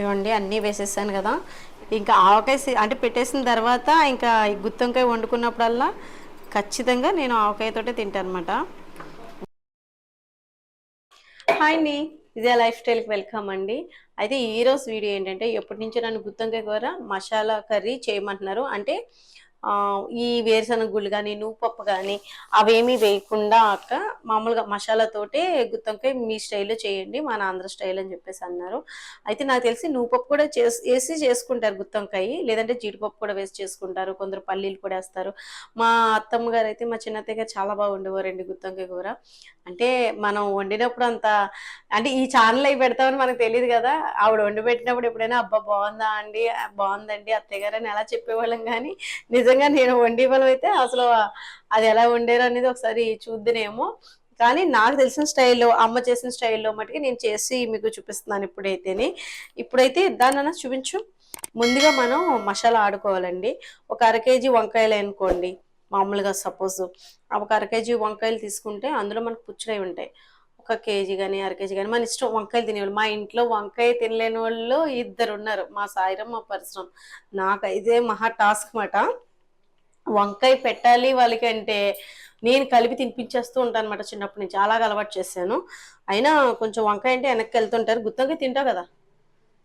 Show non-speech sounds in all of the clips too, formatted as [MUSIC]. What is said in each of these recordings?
ఇవ్వండి అన్నీ వేసేసాను కదా. ఇంకా ఆవకాయ అంటే పెట్టేసిన తర్వాత ఇంకా ఈ గుత్తొంకాయ వండుకున్నప్పుడల్లా ఖచ్చితంగా నేను ఆవకాయతోటే తింటాను అనమాట హాయ్ అండి ఇదే లైఫ్ స్టైల్కి వెల్కమ్ అండి. అయితే ఈరోజు వీడియో ఏంటంటే ఎప్పటి నుంచో నన్ను గుత్తొంకాయ కూర మసాలా కర్రీ చేయమంటున్నారు. అంటే ఈ వేరుశనగ గుళ్ళు కానీ పప్పు కానీ అవేమీ వేయకుండా అక్క మామూలుగా మసాలాతోటే గుత్తంకాయ మీ స్టైల్లో చేయండి మన ఆంధ్ర స్టైల్ అని చెప్పేసి అన్నారు. అయితే నాకు తెలిసి పప్పు కూడా చేసి వేసి చేసుకుంటారు గుత్తంకాయ లేదంటే జీడిపప్పు కూడా వేసి చేసుకుంటారు కొందరు పల్లీలు కూడా వేస్తారు. మా అత్తమ్మ గారు అయితే మా చిన్నత్తయ్య గారు చాలా బాగా వండేవారండి గుత్తొంకాయ కూర. అంటే మనం వండినప్పుడు అంత అంటే ఈ ఛానల్ అవి పెడతామని మనకు తెలియదు కదా ఆవిడ వండి పెట్టినప్పుడు ఎప్పుడైనా అబ్బా బాగుందా అండి బాగుందండి అత్తయ్య గారు అని ఎలా చెప్పేవాళ్ళం కానీ నిజం నిజంగా నేను వండే వాళ్ళం అయితే అసలు అది ఎలా వండారు అనేది ఒకసారి చూద్దునేమో. కానీ నాకు తెలిసిన స్టైల్లో అమ్మ చేసిన స్టైల్లో మటుకి నేను చేసి మీకు చూపిస్తున్నాను ఇప్పుడైతేనే. ఇప్పుడైతే దాన్ని చూపించు. ముందుగా మనం మసాలా ఆడుకోవాలండి. ఒక అర కేజీ వంకాయలు అనుకోండి. మామూలుగా సపోజ్ ఒక అర కేజీ వంకాయలు తీసుకుంటే అందులో మనకు పుచ్చులై ఉంటాయి. ఒక కేజీ కానీ అర కేజీ కానీ మన ఇష్టం వంకాయలు తినేవాళ్ళు. మా ఇంట్లో వంకాయ తినలేని వాళ్ళు ఇద్దరు ఉన్నారు మా సాయిరం మా పరిశ్రమ. నాకు ఇదే మహా టాస్క్ మాట వంకాయ పెట్టాలి వాళ్ళకి అంటే నేను కలిపి తినిపించేస్తూ ఉంటాను అనమాట చిన్నప్పుడు. నేను చాలా అలవాటు చేశాను. అయినా కొంచెం వంకాయ అంటే వెనక్కి వెళ్తుంటారు. గుత్తంకాయ తింటావు కదా?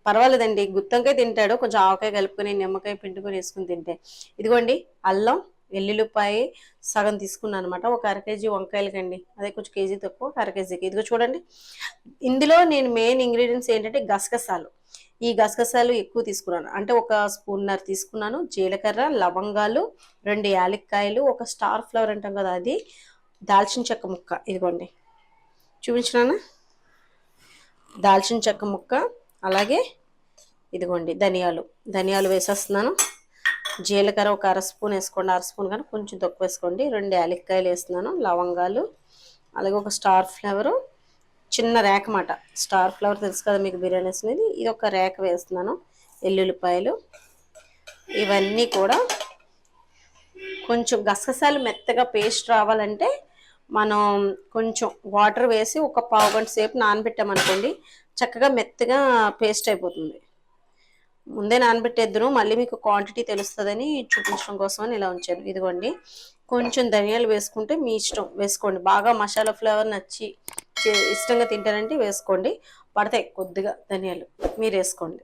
పర్వాలేదండి. గుత్తంకాయ తింటాడు. కొంచెం ఆవకాయ కలుపుకొని నిమ్మకాయ పిండుకొని వేసుకుని తింటే. ఇదిగోండి. అల్లం వెల్లుల్లిపాయ సగం తీసుకున్నాను అనమాట ఒక అర కేజీ వంకాయలకండి. అదే కొంచెం కేజీ తక్కువ అర కేజీకి. ఇదిగో చూడండి. ఇందులో నేను మెయిన్ ఇంగ్రీడియంట్స్ ఏంటంటే గసగసాలు. ఈ గసగసాలు ఎక్కువ తీసుకున్నాను. అంటే ఒక స్పూన్నర తీసుకున్నాను. జీలకర్ర లవంగాలు రెండు యాలక్కాయలు ఒక స్టార్ ఫ్లవర్ అంటాం కదా అది దాల్చిన చెక్క ముక్క. ఇదిగోండి. చూపించినానా? దాల్చిన చెక్క ముక్క అలాగే ఇదిగోండి ధనియాలు. ధనియాలు వేసేస్తున్నాను. జీలకర్ర ఒక అర స్పూన్ వేసుకోండి అర స్పూన్ కానీ కొంచెం తక్కువ వేసుకోండి. రెండు యాలక్కాయలు వేస్తున్నాను లవంగాలు అలాగే ఒక స్టార్ ఫ్లేవరు చిన్న ర్యాక్ మాట స్టార్ ఫ్లవర్ తెలుసు కదా మీకు బిర్యానీస్ అనేది ఇది ఒక ర్యాక్ వేస్తున్నాను. ఎల్లుల్లిపాయలు. ఇవన్నీ కూడా కొంచెం గసగసాలు మెత్తగా పేస్ట్ రావాలంటే మనం కొంచెం వాటర్ వేసి ఒక పావు గంట సేపు నానబెట్టామనుకోండి చక్కగా మెత్తగా పేస్ట్ అయిపోతుంది. ముందే నానబెట్టేద్దును. మళ్ళీ మీకు క్వాంటిటీ తెలుస్తుందని చూపించడం కోసం ఇలా ఉంచాను. ఇదిగోండి. కొంచెం ధనియాలు వేసుకుంటే మీ ఇష్టం. వేసుకోండి. బాగా మసాలా ఫ్లేవర్ నచ్చి చే- ఇష్టంగా తింటారంటే వేసుకోండి. పడతాయి కొద్దిగా ధనియాలు. మీరు వేసుకోండి.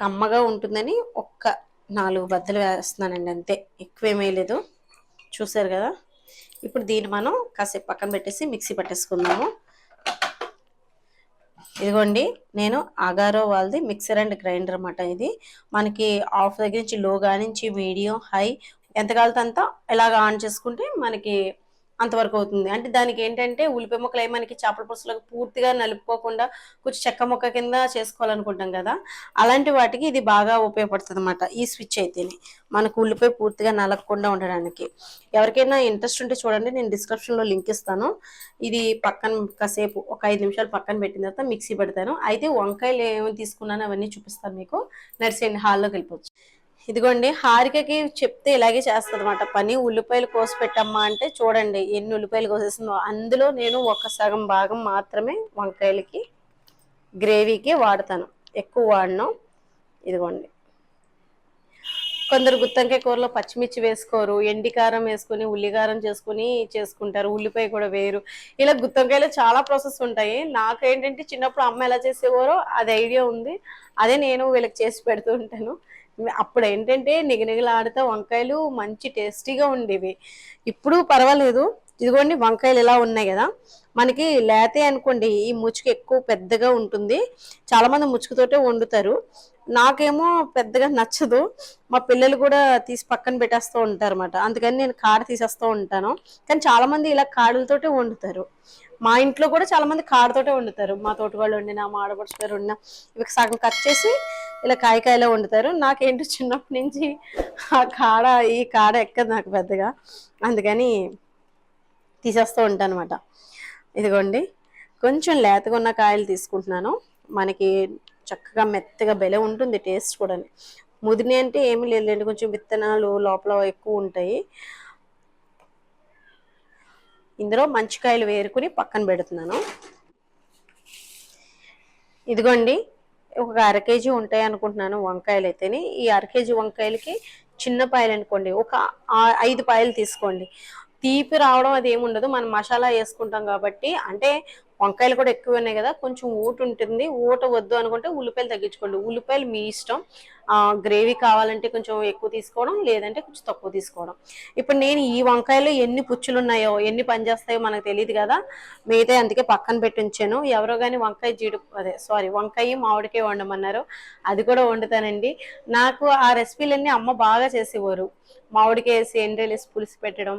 కమ్మగా ఉంటుందని ఒక్క నాలుగు బద్దలు వేస్తున్నానండి అంతే. ఎక్కువ లేదు చూసారు కదా? ఇప్పుడు దీన్ని మనం కాసేపు పక్కన పెట్టేసి మిక్సీ పట్టేసుకుందాము. ఇదిగోండి. నేను అగారో వాళ్ళది మిక్సర్ అండ్ గ్రైండర్ అన్నమాట ఇది. మనకి ఆఫ్ దగ్గర నుంచి లోగా నుంచి మీడియం హై ఎంత కాలితే అంత ఇలాగ ఆన్ చేసుకుంటే మనకి అంతవరకు అవుతుంది. అంటే దానికి ఏంటంటే ఉల్లిపాయ ముక్కలు మనకి చేపల పులుసులకు పూర్తిగా నలుపుకోకుండా కొంచెం చెక్క ముక్క కింద చేసుకోవాలనుకుంటాం కదా అలాంటి వాటికి ఇది బాగా ఉపయోగపడుతుంది అనమాట ఈ స్విచ్ అయితేనే. మనకు ఉల్లిపాయ పూర్తిగా నలగకుండా ఉండడానికి. ఎవరికైనా ఇంట్రెస్ట్ ఉంటే చూడండి నేను డిస్క్రిప్షన్లో లింక్ ఇస్తాను. ఇది పక్కన కాసేపు ఒక ఐదు నిమిషాలు పక్కన పెట్టిన తర్వాత మిక్సీ పెడతాను. అయితే వంకాయలు ఏమి తీసుకున్నాను అవన్నీ చూపిస్తాను మీకు. నర్సింగ్ హాల్లోకి వెళ్ళిపోవచ్చు. ఇదిగోండి హారికకి చెప్తే ఇలాగే చేస్తుంది అనమాట పని ఉల్లిపాయలు కోసి పెట్టమ్మా అంటే చూడండి ఎన్ని ఉల్లిపాయలు కోసేసిందో. అందులో నేను ఒక సగం భాగం మాత్రమే వంకాయలకి గ్రేవీకి వాడతాను. ఎక్కువ వాడను. ఇదిగోండి. కొందరు గుత్తంకాయ కూరలో పచ్చిమిర్చి వేసుకోరు ఎండి కారం వేసుకుని ఉల్లికారం చేసుకుని చేసుకుంటారు. ఉల్లిపాయ కూడా వేరు. ఇలా గుత్తంకాయలో చాలా ప్రాసెస్ ఉంటాయి. నాకు ఏంటంటే చిన్నప్పుడు అమ్మ ఎలా చేసేవారో అది ఐడియా ఉంది. అదే నేను వీళ్ళకి చేసి పెడుతూ ఉంటాను. అప్పుడు ఏంటంటే నిగనిగలాడుతూ వంకాయలు మంచి టేస్టీగా ఉండేవి. ఇప్పుడు పర్వాలేదు. ఇదిగోండి వంకాయలు ఇలా ఉన్నాయి కదా. మనకి లేతే అనుకోండి ఈ ముచ్చుకు ఎక్కువ పెద్దగా ఉంటుంది. చాలామంది ముచ్చుకుతోటే వండుతారు. నాకేమో పెద్దగా నచ్చదు. మా పిల్లలు కూడా తీసి పక్కన పెట్టేస్తూ ఉంటారు అనమాట అందుకని నేను కాడ తీసేస్తూ ఉంటాను. కానీ చాలామంది ఇలా కాడలతోటే వండుతారు. మా ఇంట్లో కూడా చాలా మంది కాడతోటే వండుతారు. మా తోటవాళ్ళు వండినా మా ఆడపడుచు గారు వండినా ఇవి సగం కట్ చేసి ఇలా కాయకాయలో వండుతారు. నాకేంటో చిన్నప్పటి నుంచి ఆ కాడ ఈ కాడ ఎక్కదు నాకు పెద్దగా. అందుకని తీసేస్తూ ఉంటాను అనమాట ఇదిగోండి కొంచెం లేతగా ఉన్న కాయలు తీసుకుంటున్నాను. మనకి చక్కగా మెత్తగా బెల ఉంటుంది టేస్ట్ కూడా ముదిని అంటే ఏమీ లేదులేండి కొంచెం విత్తనాలు లోపల ఎక్కువ ఉంటాయి. ఇందులో మంచి కాయలు వేరుకుని పక్కన పెడుతున్నాను. ఇదిగోండి ఒక అర కేజీ ఉంటాయి అనుకుంటున్నాను వంకాయలు అయితేని ఈ అర కేజీ వంకాయలకి చిన్న పాయలు అనుకోండి ఒక ఐదు పాయలు తీసుకోండి. తీపి రావడం అది ఏముండదు మనం మసాలా వేసుకుంటాం కాబట్టి. అంటే వంకాయలు కూడా ఎక్కువ ఉన్నాయి కదా కొంచెం ఊట ఉంటుంది ఊట వద్దు అనుకుంటే ఉల్లిపాయలు తగ్గించుకోండి. ఉల్లిపాయలు మీ ఇష్టం. గ్రేవీ కావాలంటే కొంచెం ఎక్కువ తీసుకోవడం లేదంటే కొంచెం తక్కువ తీసుకోవడం. ఇప్పుడు నేను ఈ వంకాయలు ఎన్ని పుచ్చులు ఉన్నాయో ఎన్ని పనిచేస్తాయో మనకు తెలియదు కదా. మిగతా అందుకే పక్కన పెట్టి ఉంచాను. ఎవరో కానీ వంకాయ జీడి అదే సారీ వంకాయ మామిడికాయ వండమన్నారు. అది కూడా వండుతానండి. నాకు ఆ రెసిపీలన్నీ అమ్మ బాగా చేసేవారు. మామిడికాయ వేసి ఎండ్రేలు వేసి పులుసు పెట్టడం.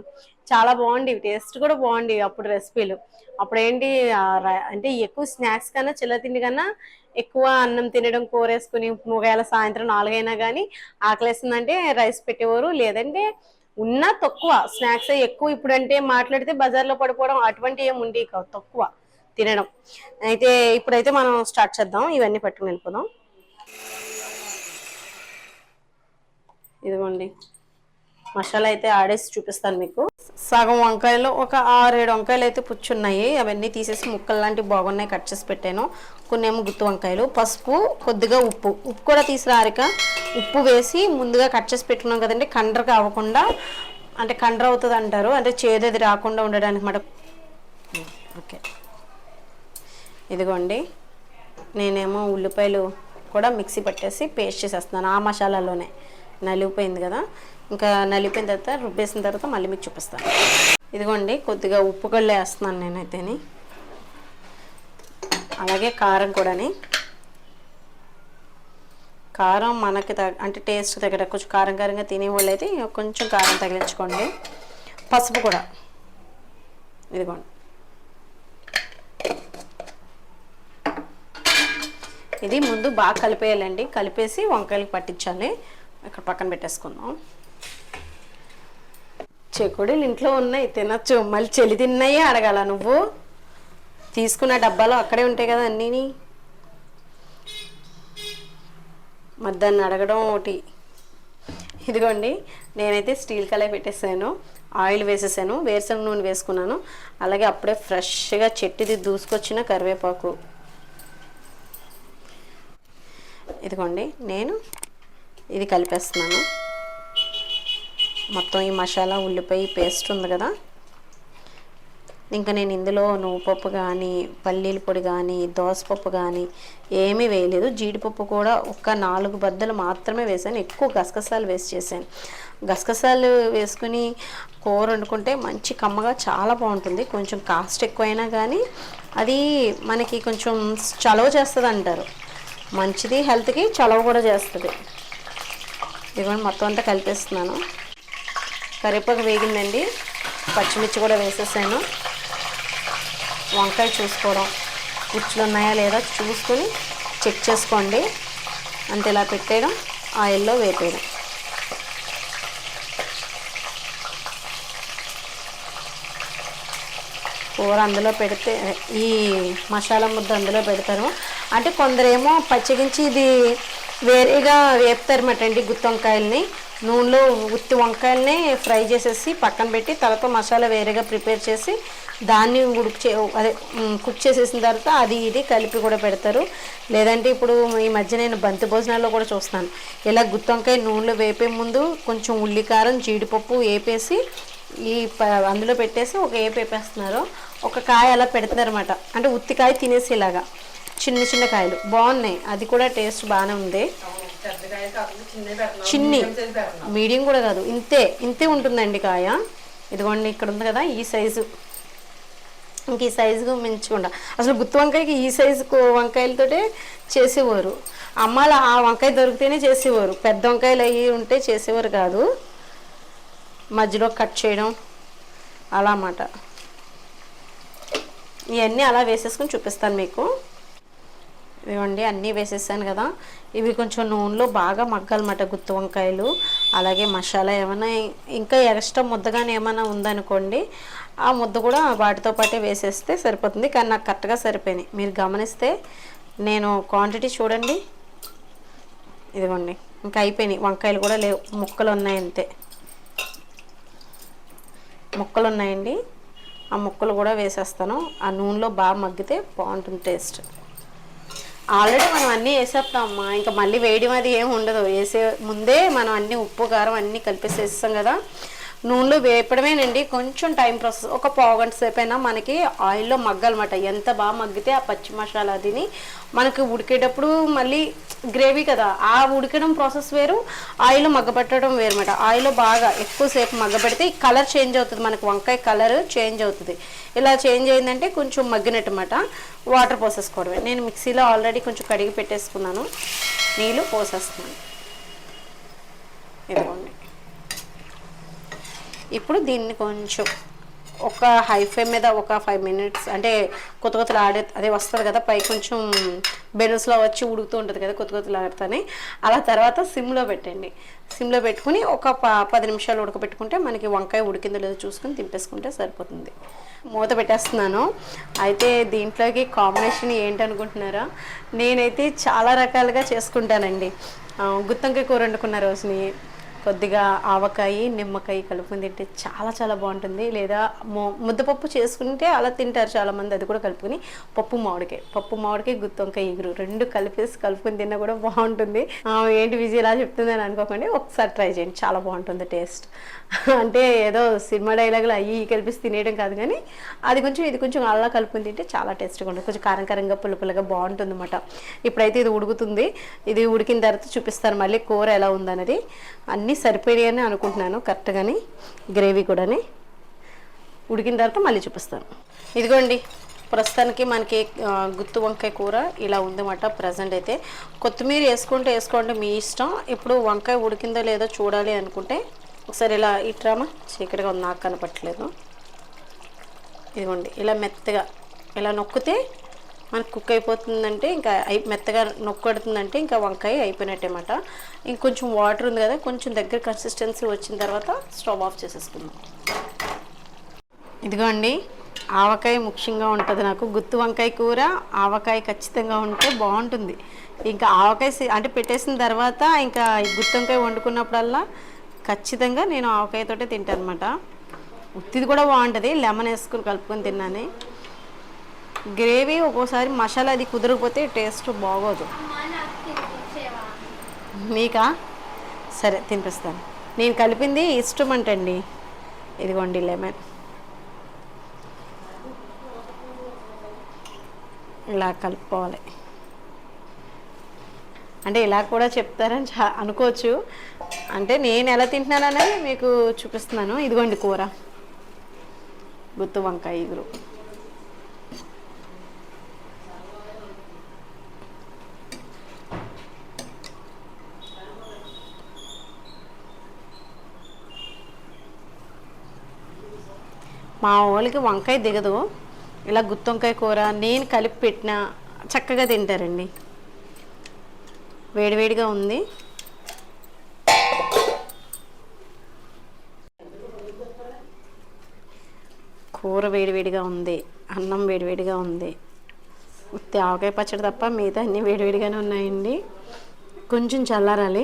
చాలా బాగుండేవి. టేస్ట్ కూడా బాగుండేవి అప్పుడు రెసిపీలు. అప్పుడు ఏంటి అంటే ఎక్కువ స్నాక్స్ కన్నా చిల్ల తిండి కన్నా ఎక్కువ అన్నం తినడం కోరేసుకుని ఒకవేళ సాయంత్రం నాలుగైనా కానీ ఆకలేస్తుందంటే రైస్ పెట్టేవారు. లేదంటే ఉన్నా తక్కువ స్నాక్స్ ఎక్కువ ఇప్పుడంటే మాట్లాడితే బజార్లో పడిపోవడం అటువంటి ఏమి ఉండి కావు తక్కువ తినడం. అయితే ఇప్పుడైతే మనం స్టార్ట్ చేద్దాం. ఇవన్నీ పట్టుకుని వెళ్ళిపోదాం. ఇదిగోండి. మసాలా అయితే ఆడేసి చూపిస్తాను మీకు. సగం వంకాయలు ఒక ఆరేడు వంకాయలు అయితే పుచ్చున్నాయి. అవన్నీ తీసేసి ముక్కలు లాంటివి బాగున్నాయి కట్ చేసి పెట్టాను. కొన్ని ఏమో గుత్తి వంకాయలు పసుపు కొద్దిగా ఉప్పు. ఉప్పు కూడా తీసిరారిక ఉప్పు వేసి ముందుగా కట్ చేసి పెట్టుకున్నాం కదండి కండ్ర కావకుండా అంటే కండ్ర అవుతుంది అంటారు అంటే చేదది రాకుండా ఉండడానికి మాట ఓకే. ఇదిగోండి. నేనేమో ఉల్లిపాయలు కూడా మిక్సీ పట్టేసి పేస్ట్ చేసేస్తున్నాను ఆ మసాలాలోనే. నలిగిపోయింది కదా. ఇంకా నలిగిపోయిన తర్వాత రుబ్బేసిన తర్వాత మళ్ళీ మీకు చూపిస్తాను. ఇదిగోండి కొద్దిగా ఉప్పు కళ్ళు వేస్తున్నాను నేనైతేని. అలాగే కారం కూడాని. కారం మనకి తగ అంటే టేస్ట్ తగ్గట కొంచెం కారం కారంగా తినేవాళ్ళు అయితే కొంచెం కారం తగిలించుకోండి. పసుపు కూడా. ఇదిగోండి. ఇది ముందు బాగా కలిపేయాలండి. కలిపేసి వంకాయలకు పట్టించాలి. ఇక్కడ పక్కన పెట్టేసుకుందాం. చెకుడులు ఇంట్లో ఉన్నాయి తినచ్చు. మళ్ళీ చెలి తిన్నాయి అడగాల నువ్వు. తీసుకున్న డబ్బాలో అక్కడే ఉంటాయి కదా అన్నీ మరి దాన్ని అడగడం ఒకటి. ఇదిగోండి నేనైతే స్టీల్ కళాయి పెట్టేసాను. ఆయిల్ వేసేసాను. వేరుశనగ నూనె వేసుకున్నాను. అలాగే అప్పుడే ఫ్రెష్గా చెట్టుది దూసుకొచ్చిన కరివేపాకు. ఇదిగోండి నేను ఇది కలిపేస్తున్నాను. మొత్తం ఈ మసాలా ఉల్లిపాయ పేస్ట్ ఉంది కదా. ఇంకా నేను ఇందులో నువ్వుపప్పు కానీ పల్లీల పొడి కానీ దోసపప్పు కానీ ఏమీ వేయలేదు. జీడిపప్పు కూడా ఒక్క నాలుగు బద్దలు మాత్రమే వేసాను. ఎక్కువ గసగసాలు వేసి చేశాను. గసగసాలు వేసుకుని కూర వండుకుంటే మంచి కమ్మగా చాలా బాగుంటుంది. కొంచెం కాస్ట్ ఎక్కువైనా కానీ అది మనకి కొంచెం చలవ చేస్తుంది అంటారు మంచిది హెల్త్కి చలవ కూడా చేస్తుంది. ఇదిగోండి మొత్తం అంతా కలిపేస్తున్నాను. కరివేపాకు వేగిందండి. పచ్చిమిర్చి కూడా వేసేసాను. వంకాయ చూసుకోవడం. కుర్చీలు ఉన్నాయా లేదా చూసుకొని చెక్ చేసుకోండి. అంతే ఇలా పెట్టేయడం ఆయిల్లో వేపేయడం. కూర అందులో పెడితే ఈ మసాలా ముద్ద అందులో పెడతారు. అంటే కొందరేమో పచ్చిగించి ఇది వేరేగా వేపుతారన్నమాట అండి గుత్తి వంకాయల్ని. నూనెలో ఉత్తి వంకాయల్ని ఫ్రై చేసేసి పక్కన పెట్టి తర్వాత మసాలా వేరేగా ప్రిపేర్ చేసి దాన్ని ఉడికి చే అదే కుక్ చేసేసిన తర్వాత అది ఇది కలిపి కూడా పెడతారు. లేదంటే ఇప్పుడు ఈ మధ్య నేను బంతి భోజనాల్లో కూడా చూస్తాను. ఇలా గుత్తి వంకాయ నూనెలో వేపే ముందు కొంచెం ఉల్లికారం జీడిపప్పు వేపేసి ఈ అందులో పెట్టేసి ఒక ఏపు వేపేస్తున్నారు. ఒక కాయ అలా పెడుతున్నారన్నమాట. అంటే ఉత్తికాయ తినేసేలాగా. చిన్న చిన్న కాయలు. బాగున్నాయి. అది కూడా టేస్ట్ బాగానే ఉంది. చిన్ని. మీడియం కూడా కాదు. ఇంతే. ఇంతే ఉంటుందండి కాయ. ఇదిగోండి ఇక్కడ ఉంది కదా ఈ సైజు. ఇంక ఈ సైజుకు మించకుండా అసలు గుత్తి వంకాయకి ఈ సైజు వంకాయలతోటే చేసేవారు. అమ్మాలు ఆ వంకాయ దొరికితేనే చేసేవారు. పెద్ద వంకాయలు అవి ఉంటే చేసేవారు కాదు. మధ్యలో కట్ చేయడం అలా అన్నమాట. ఇవన్నీ అలా వేసేసుకొని చూపిస్తాను మీకు. ఇవ్వండి అన్నీ వేసేసాను కదా. ఇవి కొంచెం నూనెలో బాగా మగ్గాలన్నమాట గుత్తి వంకాయలు. అలాగే మసాలా ఏమైనా ఇంకా ఎక్స్ట్రా ముద్దగానే ఏమైనా ఉందనుకోండి ఆ ముద్ద కూడా వాటితో పాటే వేసేస్తే సరిపోతుంది. కానీ నాకు కరెక్ట్గా సరిపోయినాయి. మీరు గమనిస్తే నేను క్వాంటిటీ చూడండి. ఇదిగోండి ఇంకా అయిపోయినాయి. వంకాయలు కూడా లేవు. ముక్కలు ఉన్నాయి అంతే. ముక్కలు ఉన్నాయండి. ఆ ముక్కలు కూడా వేసేస్తాను. ఆ నూనెలో బాగా మగ్గితే బాగుంటుంది టేస్ట్. ఆల్రెడీ మనం అన్నీ వేసేస్తామమ్మా. ఇంకా మళ్ళీ వేయడం అది ఏమి ఉండదు. వేసే ముందే మనం అన్ని ఉప్పు కారం అన్నీ కలిపేసేస్తాం కదా. నూనెలో వేపడమేనండి. కొంచెం టైం ప్రాసెస్ ఒక పావుగంట సేపు అయినా మనకి ఆయిల్లో మగ్గాలన్నమాట. ఎంత బాగా మగ్గితే ఆ పచ్చి మసాలా తిని మనకి ఉడికేటప్పుడు మళ్ళీ గ్రేవీ కదా ఆ ఉడకడం ప్రాసెస్ వేరు ఆయిల్లో మగ్గబెట్టడం వేరు అనమాట ఆయిల్లో బాగా ఎక్కువసేపు మగ్గబెడితే కలర్ చేంజ్ అవుతుంది మనకి వంకాయ కలర్ చేంజ్ అవుతుంది. ఇలా చేంజ్ అయిందంటే కొంచెం మగ్గినట్టు అనమాట వాటర్ పోసేసుకోవడమే. నేను మిక్సీలో ఆల్రెడీ కొంచెం కడిగి పెట్టేసుకున్నాను. నీళ్ళు పోసేస్తున్నాను. ఇదిగోండి. ఇప్పుడు దీన్ని కొంచెం ఒక హై ఫ్లేమ్ మీద ఒక ఫైవ్ మినిట్స్ అంటే కొత్త కొత్తలు ఆడే అదే వస్తుంది కదా పై కొంచెం బెలూన్స్లో వచ్చి ఉడుకుతూ ఉంటుంది కదా కొత్త కొత్తలు ఆడుతానే. అలా తర్వాత సిమ్లో పెట్టండి. సిమ్లో పెట్టుకుని ఒక ప పది నిమిషాలు ఉడకబెట్టుకుంటే మనకి వంకాయ ఉడికిందో లేదో చూసుకుని తింపేసుకుంటే సరిపోతుంది. మూత పెట్టేస్తున్నాను. అయితే దీంట్లోకి కాంబినేషన్ ఏంటనుకుంటున్నారా? నేనైతే చాలా రకాలుగా చేసుకుంటానండి. గుత్తంకాయ కూర వండుకున్న రోజుని కొద్దిగా ఆవకాయ నిమ్మకాయ కలుపుకుని తింటే చాలా చాలా బాగుంటుంది. లేదా ముద్దపప్పు చేసుకుంటే అలా తింటారు చాలామంది. అది కూడా కలుపుకొని పప్పు మామిడికాయ. పప్పు మామిడికాయ గుత్తొంకాయ ఎగురు రెండు కలిపేసి కలుపుకుని తిన్నా కూడా బాగుంటుంది. ఏంటి విజయ్ ఇలా చెప్తుంది అని అనుకోకండి. ఒకసారి ట్రై చేయండి. చాలా బాగుంటుంది టేస్ట్. [LAUGHS] అంటే ఏదో సినిమా డైలాగులు అయ్యి ఇవి కలిపేసి తినేయడం కాదు కానీ అది కొంచెం ఇది కొంచెం అలా కలుపుకుని తింటే చాలా టేస్ట్గా ఉంటుంది. కొంచెం కారం కారంగా పుల్ల పుల్లగా బాగుంటుంది అనమాట ఇప్పుడైతే ఇది ఉడుకుతుంది. ఇది ఉడికిన తర్వాత చూపిస్తాను. మళ్ళీ కూర ఎలా ఉందన్నది. అన్ని సరిపోయాయని అనుకుంటున్నాను కరెక్ట్గాని గ్రేవీ కూడాని. ఉడికిన తర్వాత మళ్ళీ చూపిస్తాను. ఇదిగోండి ప్రస్తుతానికి మనకి గుత్తు గుత్తి వంకాయ కూర ఇలా ఉందన్నమాట ప్రజెంట్ అయితే. కొత్తిమీర వేసుకుంటే వేసుకోండి మీ ఇష్టం. ఇప్పుడు వంకాయ ఉడికిందో లేదో చూడాలి అనుకుంటే ఒకసారి ఇలా ఇట్రామా చీకటిగా ఉంది నాకు కనపట్లేదు ఇదిగోండి ఇలా మెత్తగా ఇలా నొక్కితే మనకు కుక్ అయిపోతుందంటే ఇంకా అయి మెత్తగా నొక్కడుతుందంటే ఇంకా వంకాయ అయిపోయినట్టే అన్నమాట ఇంకొంచెం వాటర్ ఉంది కదా కొంచెం దగ్గర కన్సిస్టెన్సీ వచ్చిన తర్వాత స్టవ్ ఆఫ్ చేసేసుకుందాం. ఇదిగో అండి ఆవకాయ ముఖ్యంగా ఉంటుంది నాకు. గుత్తి వంకాయ కూర ఆవకాయ ఖచ్చితంగా ఉంటే బాగుంటుంది. ఇంకా ఆవకాయ అంటే పెట్టేసిన తర్వాత ఇంకా గుత్తు గుత్తి వంకాయ వండుకున్నప్పుడల్లా ఖచ్చితంగా నేను ఆవకాయతోటే తింటాను అనమాట ఉత్తిది కూడా బాగుంటుంది. లెమన్ వేసుకుని కలుపుకొని తిన్నాను. గ్రేవీ ఒక్కోసారి మసాలా అది కుదరకపోతే టేస్ట్ బాగోదు. మీకా? సరే తినిపిస్తాను. నేను కలిపింది ఇష్టం అంటండి. ఇదిగోండి లెమన్. ఇలా కలుపుకోవాలి. అంటే ఇలా కూడా చెప్తారని చా అనుకోవచ్చు. అంటే నేను ఎలా తింటున్నాను మీకు చూపిస్తున్నాను. ఇదిగోండి కూర. గుత్తి వంకాయ ఇగురు. మా వాళ్ళకి వంకాయ దిగదు. ఇలా గుత్తొంకాయ కూర నేను కలిపి పెట్టిన చక్కగా తింటారండి. వేడివేడిగా ఉంది. కూర వేడివేడిగా ఉంది. అన్నం వేడివేడిగా ఉంది. ఉత్తి ఆవకాయ పచ్చడి తప్ప మిగతా అన్నీ వేడివేడిగానే ఉన్నాయండి. కొంచెం చల్లారాలి.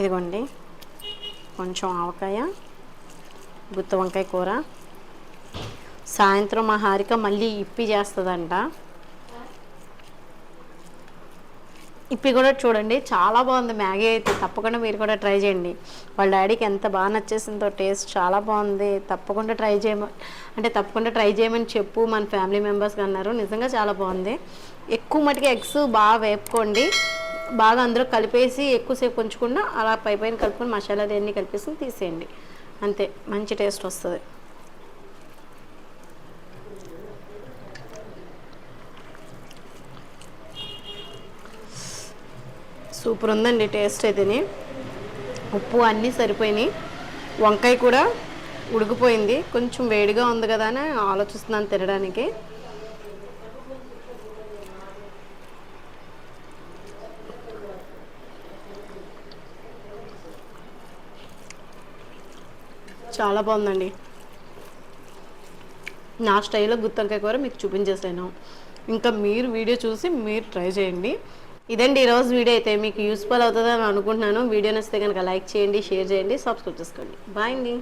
ఇదిగోండి. కొంచెం ఆవకాయ గుత్తి వంకాయ కూర. సాయంత్రం మా హారిక మళ్ళీ ఇప్పి చేస్తుందంట. ఇప్పి కూడా చూడండి చాలా బాగుంది. మ్యాగీ అయితే తప్పకుండా మీరు కూడా ట్రై చేయండి. వాళ్ళ డాడీకి ఎంత బాగా నచ్చేసిందో టేస్ట్ చాలా బాగుంది. తప్పకుండా ట్రై చేయమ అంటే తప్పకుండా ట్రై చేయమని చెప్పు. మన ఫ్యామిలీ మెంబర్స్గా అన్నారు. నిజంగా చాలా బాగుంది. ఎక్కువ మటుకు ఎగ్స్ బాగా వేపుకోండి. బాగా అందరూ కలిపేసి ఎక్కువసేపు ఉంచకుండా అలా పై పైన కలుపుకొని మసాలా అన్నీ కలిపేసి తీసేయండి. అంతే మంచి టేస్ట్ వస్తుంది. సూపర్ ఉందండి టేస్ట్ అయితేనే. ఉప్పు అన్నీ సరిపోయినాయి. వంకాయ కూడా ఉడికిపోయింది. కొంచెం వేడిగా ఉంది కదా అని ఆలోచిస్తున్నాను తినడానికి. చాలా బాగుందండి. నా స్టైల్లో గుత్తొంకాయ కూర మీకు చూపించేసాను. ఇంకా మీరు వీడియో చూసి మీరు ట్రై చేయండి. ఇదండి ఈరోజు వీడియో అయితే మీకు యూస్ఫుల్ అవుతుందని అనుకుంటున్నాను. వీడియో నచ్చితే కనుక లైక్ చేయండి షేర్ చేయండి సబ్స్క్రైబ్ చేసుకోండి. బాయ్ అండి.